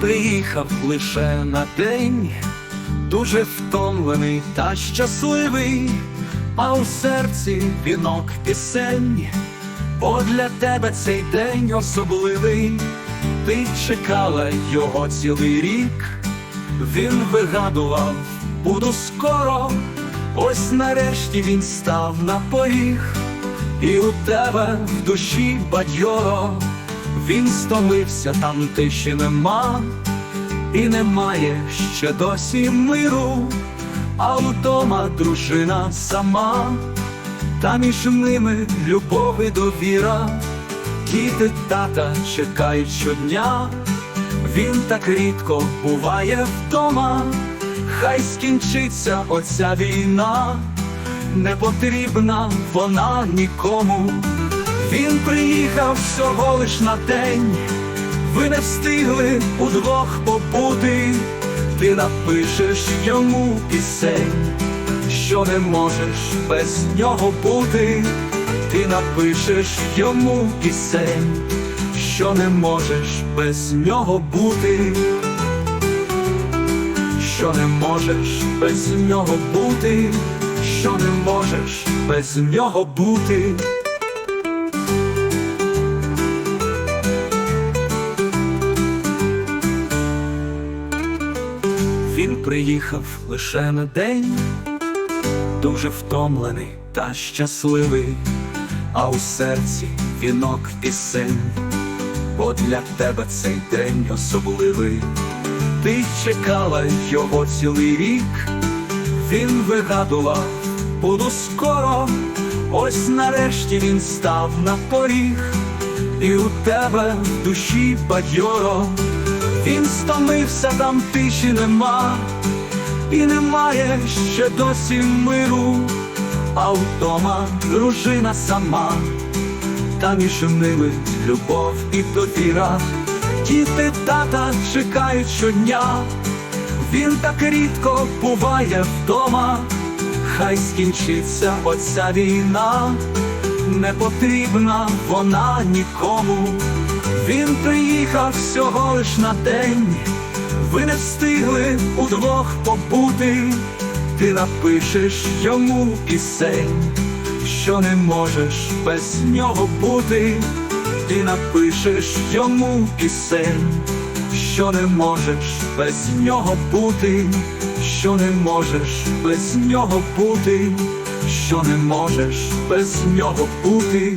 приїхав лише на день, дуже втомлений та щасливий, а у серці вінок пісень, бо для тебе цей день особливий, ти чекала його цілий рік, він вигадував, буду скоро, ось нарешті він став на поріг, і у тебе в душі бадьоро. Він стомився, там тиші нема, і немає ще досі миру, а вдома дружина сама, та між ними любов і довіра, діти тата чекають щодня, він так рідко буває вдома, хай скінчиться оця війна, не потрібна вона нікому. Він приїхав всього лиш на день, ви не встигли удвох побути, ти напишеш йому пісень, що не можеш без нього бути, ти напишеш йому пісень, що не можеш без нього бути, що не можеш без нього бути, що не можеш без нього бути. Він приїхав лише на день, дуже втомлений та щасливий, а у серці вінок пісень, бо для тебе цей день особливий. Ти чекала його цілий рік, він вигадував, буду скоро, ось нарешті він став на поріг, і у тебе в душі бадьоро. Він стомився, там тиші нема, і немає ще досі миру, а вдома дружина сама, та між ними любов і довіра. Діти тата чекають щодня, він так рідко буває вдома, хай скінчиться оця війна, не потрібна вона нікому. Він приїхав всього лиш на день, ви не встигли удвох побути, ти напишеш йому пісень, що не можеш без нього бути, ти напишеш йому пісень, що не можеш без нього бути, що не можеш без нього бути, що не можеш без нього бути.